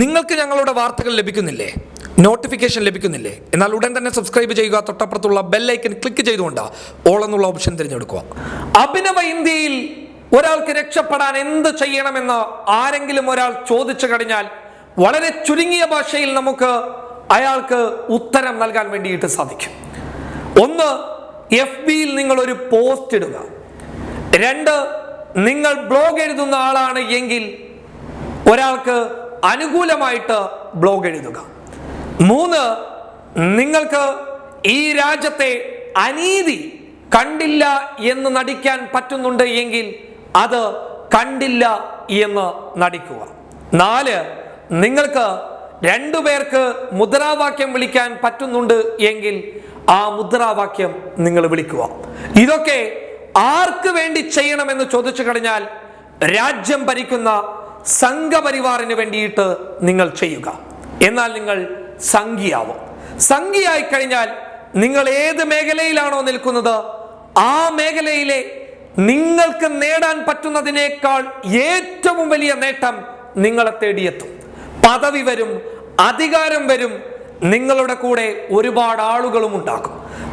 നിങ്ങൾക്ക് ഞങ്ങളുടെ വാർത്തകൾ ലഭിക്കുന്നില്ലേ? നോട്ടിഫിക്കേഷൻ ലഭിക്കുന്നില്ലേ? എന്നാൽ ഉടൻ തന്നെ സബ്സ്ക്രൈബ് ചെയ്യുക. തൊട്ടപ്പുറത്തുള്ള ബെല്ലൈക്കൻ ക്ലിക്ക് ചെയ്തുകൊണ്ട് ഓൾ എന്നുള്ള ഓപ്ഷൻ തിരഞ്ഞെടുക്കുക. അഭിനവ ഇന്ത്യയിൽ ഒരാൾക്ക് രക്ഷപ്പെടാൻ എന്ത് ചെയ്യണമെന്ന് ആരെങ്കിലും ഒരാൾ ചോദിച്ചു കഴിഞ്ഞാൽ വളരെ ചുരുങ്ങിയ ഭാഷയിൽ നമുക്ക് അയാൾക്ക് ഉത്തരം നൽകാൻ വേണ്ടിയിട്ട് സാധിക്കും. ഒന്ന് എഫ് ബിയിൽ നിങ്ങൾ ഒരു പോസ്റ്റ് ഇടുക. രണ്ട് നിങ്ങൾ ബ്ലോഗ് എഴുതുന്ന ആളാണ് എങ്കിൽ ഒരാൾക്ക് അനുകൂലമായിട്ട് ബ്ലോഗ് എഴുതുക. മൂന്ന് നിങ്ങൾക്ക് ഈ രാജ്യത്തെ അനീതി കണ്ടില്ല എന്ന് നടിക്കാൻ പറ്റുന്നുണ്ട് എങ്കിൽ അത് കണ്ടില്ല എന്ന് നടിക്കുക. നാല് നിങ്ങൾക്ക് രണ്ടു പേർക്ക് മുദ്രാവാക്യം വിളിക്കാൻ പറ്റുന്നുണ്ട് എങ്കിൽ ആ മുദ്രാവാക്യം നിങ്ങൾ വിളിക്കുക. ഇതൊക്കെ ആർക്ക് വേണ്ടി ചെയ്യണമെന്ന് ചോദിച്ചു കഴിഞ്ഞാൽ രാജ്യം ഭരിക്കുന്ന സംഘപരിവാറിന് വേണ്ടിയിട്ട് നിങ്ങൾ ചെയ്യുക. എന്നാൽ നിങ്ങൾ സംഘിയാവും. സംഘിയായി കഴിഞ്ഞാൽ നിങ്ങൾ ഏത് മേഖലയിലാണോ നിൽക്കുന്നത് ആ മേഖലയിലെ നിങ്ങൾക്ക് നേടാൻ പറ്റുന്നതിനേക്കാൾ ഏറ്റവും വലിയ നേട്ടം നിങ്ങളെ തേടിയെത്തും. പദവി വരും അധികാരം വരും നിങ്ങളുടെ കൂടെ ഒരുപാട് ആളുകളും ഉണ്ടാകും.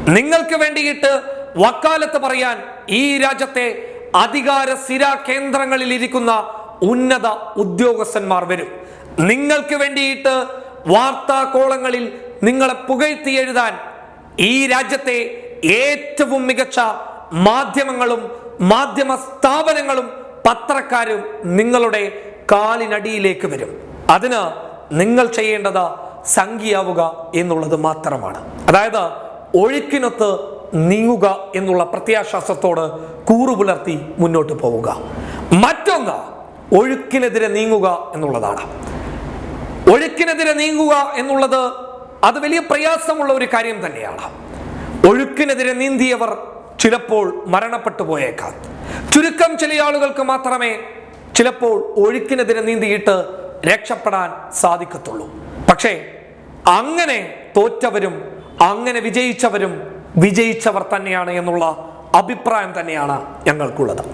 നിങ്ങൾക്ക് വേണ്ടിയിട്ട് വക്കാലത്ത് പറയാൻ ഈ രാജ്യത്തെ അധികാര സ്ഥിര കേന്ദ്രങ്ങളിൽ ഇരിക്കുന്ന ഉന്നത ഉദ്യോഗസ്ഥന്മാർ വരും. നിങ്ങൾക്ക് വേണ്ടിയിട്ട് വാർത്താ കോളങ്ങളിൽ നിങ്ങളെ പുകഴ്ത്തി എഴുതാൻ ഈ രാജ്യത്തെ ഏറ്റവും മികച്ച മാധ്യമങ്ങളും മാധ്യമ സ്ഥാപനങ്ങളും പത്രക്കാരും നിങ്ങളുടെ കാലിനടിയിലേക്ക് വരും. അതിന് നിങ്ങൾ ചെയ്യേണ്ടത് സംഖ്യയാവുക എന്നുള്ളത് മാത്രമാണ്. അതായത് ഒഴുക്കിനൊത്ത് നീങ്ങുക എന്നുള്ള പ്രത്യാശ്വാസത്തോട് കൂറുപുലർത്തി മുന്നോട്ട് പോവുക. മറ്റൊന്ന് ഒഴുക്കിനെതിരെ നീങ്ങുക എന്നുള്ളതാണ്. ഒഴുക്കിനെതിരെ നീങ്ങുക എന്നുള്ളത് അത് വലിയ പ്രയാസമുള്ള ഒരു കാര്യം തന്നെയാണ്. ഒഴുക്കിനെതിരെ നീന്തിയവർ ചിലപ്പോൾ മരണപ്പെട്ടു പോയേക്കാം. ചുരുക്കം ചില ആളുകൾക്ക് മാത്രമേ ചിലപ്പോൾ ഒഴുക്കിനെതിരെ നീന്തിയിട്ട് രക്ഷപ്പെടാൻ സാധിക്കത്തുള്ളൂ. പക്ഷേ അങ്ങനെ തോറ്റവരും അങ്ങനെ വിജയിച്ചവരും വിജയിച്ചവർ തന്നെയാണ് എന്നുള്ള അഭിപ്രായം തന്നെയാണ് ഞങ്ങൾക്കുള്ളത്.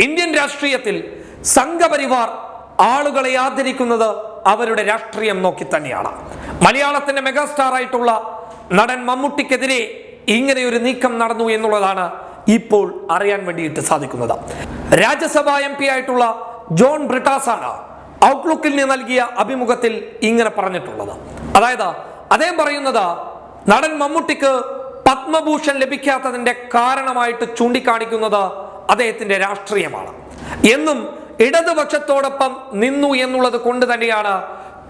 ഇന്ത്യൻ രാഷ്ട്രീയത്തിൽ സംഘപരിവാർ ആളുകളെ ആദരിക്കുന്നത് അവരുടെ രാഷ്ട്രീയം നോക്കി തന്നെയാണ്. മലയാളത്തിന്റെ മെഗാസ്റ്റാർ ആയിട്ടുള്ള നടൻ മമ്മൂട്ടിക്കെതിരെ ഇങ്ങനെ ഒരു നീക്കം നടന്നു എന്നുള്ളതാണ് ഇപ്പോൾ അറിയാൻ വേണ്ടിയിട്ട് സാധിക്കുന്നത്. രാജ്യസഭാ എം പി ആയിട്ടുള്ള ജോൺ ബ്രിട്ടാസാണ് ഔട്ട്ലുക്കിൽ നൽകിയ അഭിമുഖത്തിൽ ഇങ്ങനെ പറഞ്ഞിട്ടുള്ളത്. അതായത് അദ്ദേഹം പറയുന്നത് നടൻ മമ്മൂട്ടിക്ക് പത്മഭൂഷൺ ലഭിക്കാത്തതിന്റെ കാരണമായിട്ട് ചൂണ്ടിക്കാണിക്കുന്നത് അദ്ദേഹത്തിന്റെ രാഷ്ട്രീയമാണ്. എന്നും ഇടതുപക്ഷത്തോടൊപ്പം നിന്നു എന്നുള്ളത് കൊണ്ട് തന്നെയാണ്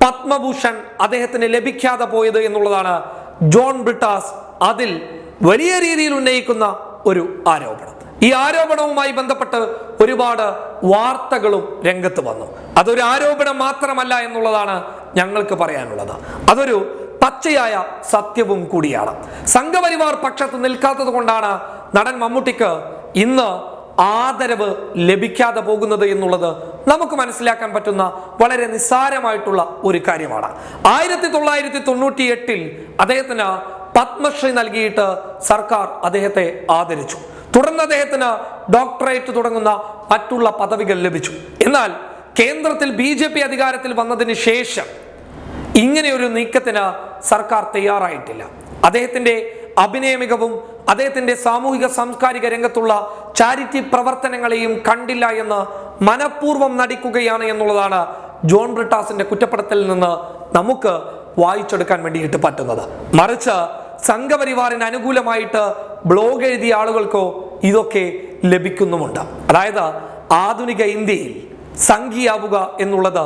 പത്മഭൂഷൺ അദ്ദേഹത്തിന് ലഭിക്കാതെ പോയത് എന്നുള്ളതാണ് ജോൺ ബ്രിട്ടാസ് അതിൽ വലിയ രീതിയിൽ ഉന്നയിക്കുന്ന ഒരു ആരോപണം. ഈ ആരോപണവുമായി ബന്ധപ്പെട്ട് ഒരുപാട് വാർത്തകളും രംഗത്ത് വന്നു. അതൊരു ആരോപണം മാത്രമല്ല എന്നുള്ളതാണ് ഞങ്ങൾക്ക് പറയാനുള്ളത്. അതൊരു പച്ചയായ സത്യവും കൂടിയാണ്. സംഘപരിവാർ പക്ഷത്ത് നിൽക്കാത്തത് കൊണ്ടാണ് നടൻ മമ്മൂട്ടിക്ക് ഇന്ന് ആദരവ് ലഭിക്കാതെ പോകുന്നത് എന്നുള്ളത് നമുക്ക് മനസ്സിലാക്കാൻ പറ്റുന്ന വളരെ നിസ്സാരമായിട്ടുള്ള ഒരു കാര്യമാണ്. ആയിരത്തി തൊള്ളായിരത്തി തൊണ്ണൂറ്റി എട്ടിൽ അദ്ദേഹത്തിന് പത്മശ്രീ നൽകിയിട്ട് സർക്കാർ അദ്ദേഹത്തെ ആദരിച്ചു. തുടർന്ന് അദ്ദേഹത്തിന് ഡോക്ടറേറ്റ് തുടങ്ങുന്ന മറ്റുള്ള പദവികൾ ലഭിച്ചു. എന്നാൽ കേന്ദ്രത്തിൽ ബി ജെ പി അധികാരത്തിൽ വന്നതിന് ശേഷം ഇങ്ങനെയൊരു നീക്കത്തിന് സർക്കാർ തയ്യാറായിട്ടില്ല. അദ്ദേഹത്തിന്റെ അഭിനയ മികവും അദ്ദേഹത്തിന്റെ സാമൂഹിക സാംസ്കാരിക രംഗത്തുള്ള ചാരിറ്റി പ്രവർത്തനങ്ങളെയും കണ്ടില്ല എന്ന് മനഃപൂർവം നടിക്കുകയാണ് എന്നുള്ളതാണ് ജോൺ ബ്രിട്ടാസിന്റെ കുറ്റപ്പെടുത്തലിൽ നിന്ന് നമുക്ക് വായിച്ചെടുക്കാൻ വേണ്ടിയിട്ട് പറ്റുന്നത്. മറിച്ച് സംഘപരിവാറിന് അനുകൂലമായിട്ട് ബ്ലോഗ് എഴുതിയ ആളുകൾക്കോ ഇതൊക്കെ ലഭിക്കുന്നുമുണ്ട്. അതായത് ആധുനിക ഇന്ത്യയിൽ സംഘിയാവുക എന്നുള്ളത്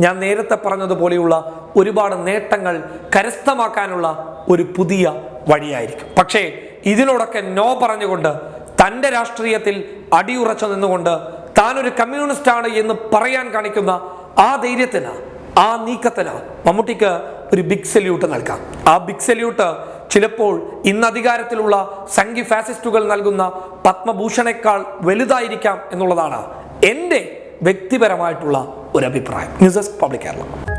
ഞാൻ നേരത്തെ പറഞ്ഞതുപോലെയുള്ള ഒരുപാട് നേട്ടങ്ങൾ കരസ്ഥമാക്കാനുള്ള ഒരു പുതിയ വഴിയായിരിക്കും. പക്ഷേ ഇതിനോടൊക്കെ നോ പറഞ്ഞുകൊണ്ട് തന്റെ രാഷ്ട്രീയത്തിൽ അടിയുറച്ചു നിന്നുകൊണ്ട് താനൊരു ഒരു കമ്മ്യൂണിസ്റ്റ് ആണ് എന്ന് പറയാൻ കാണിക്കുന്ന ആ ധൈര്യത്തിന് ആ നീക്കത്തിന് മമ്മൂട്ടിക്ക് ഒരു ബിഗ് സല്യൂട്ട് നൽകാം. ആ ബിഗ് സല്യൂട്ട് ചിലപ്പോൾ ഇന്ന് അധികാരത്തിലുള്ള സംഘി ഫാസിസ്റ്റുകൾ നൽകുന്ന പത്മഭൂഷണേക്കാൾ വലുതായിരിക്കാം എന്നുള്ളതാണ് എന്റെ വ്യക്തിപരമായിട്ടുള്ള ഒരു അഭിപ്രായം. News desk public Keralam